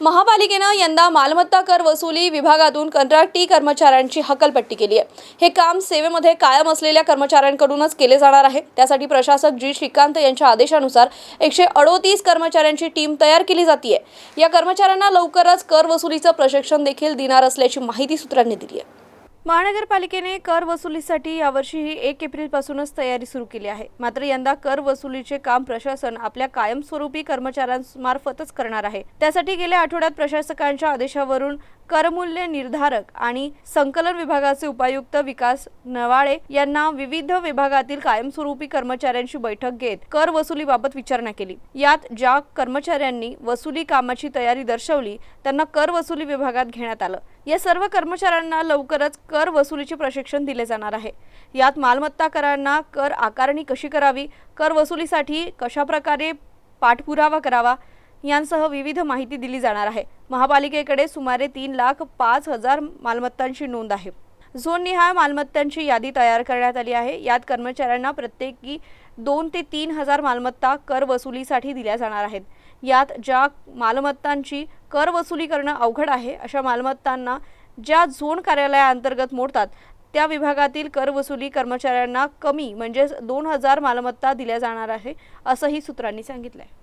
महापालिकेनं यंदा मालमत्ता कर वसुली विभागातून कंत्राटी कर्मचाऱ्यांची हकलपट्टी केली आहे. हे काम सेवेमध्ये कायम असलेल्या कर्मचाऱ्यांकडूनच केले जाणार आहे. त्यासाठी प्रशासक जी. श्रीकांत यांच्या आदेशानुसार एकशे अडोतीस कर्मचाऱ्यांची टीम तयार केली जाते या कर्मचाऱ्यांना लवकरच कर वसुलीचं प्रशिक्षण देखील देणार असल्याची माहिती सूत्रांनी दिली आहे. महानगरपालिकेने कर वसुलीसाठी यावर्षीही एक एप्रिलपासूनच तयारी सुरू केली आहे. मात्र यंदा कर वसुलीचे काम प्रशासन आपल्या कायमस्वरूपी कर्मचाऱ्यांमार्फतच करणार आहे. त्यासाठी गेल्या आठवड्यात प्रशासकांच्या आदेशावरून करमूल्य निर्धारक आणि संकलन विभागाचे उपायुक्त विकास नवाळे यांना विविध विभागातील कायमस्वरूपी कर्मचाऱ्यांची बैठक घेत कर वसुलीबाबत विचारणा केली. यात ज्या कर्मचाऱ्यांनी वसुली कामाची तयारी दर्शवली त्यांना कर वसुली विभागात घेण्यात आलं. या सर्व कर्मचाऱ्यांना लवकरच कर कर वसुलीचे प्रशिक्षण दिले जाणार आहे. यात मालमत्ता करांना कर आकारणी कशी करावी कर वसुलीसाठी कशाप्रकारे पाठपुरावा करावा यांसह विविध माहिती दिली जाणार आहे. महापालिकेकडे सुमारे तीन लाख पाच हजार मालमत्तांची नोंद आहे. झोननिहाय मालमत्तांची यादी तयार करण्यात आली आहे. यात कर्मचाऱ्यांना प्रत्येकी दोन ते तीन हजार मालमत्ता कर वसुलीसाठी दिल्या जाणार आहेत. यात ज्या मालमत्तांची कर वसुली करणं अवघड आहे अशा मालमत्तांना ज्या झोन कार्यालयाअंतर्गत मोडतात त्या विभागातील कर वसुली कर्मचाऱ्यांना कमी म्हणजेच दोन हजार मालमत्ता दिल्या जाणार आहे असंही सूत्रांनी सांगितलं आहे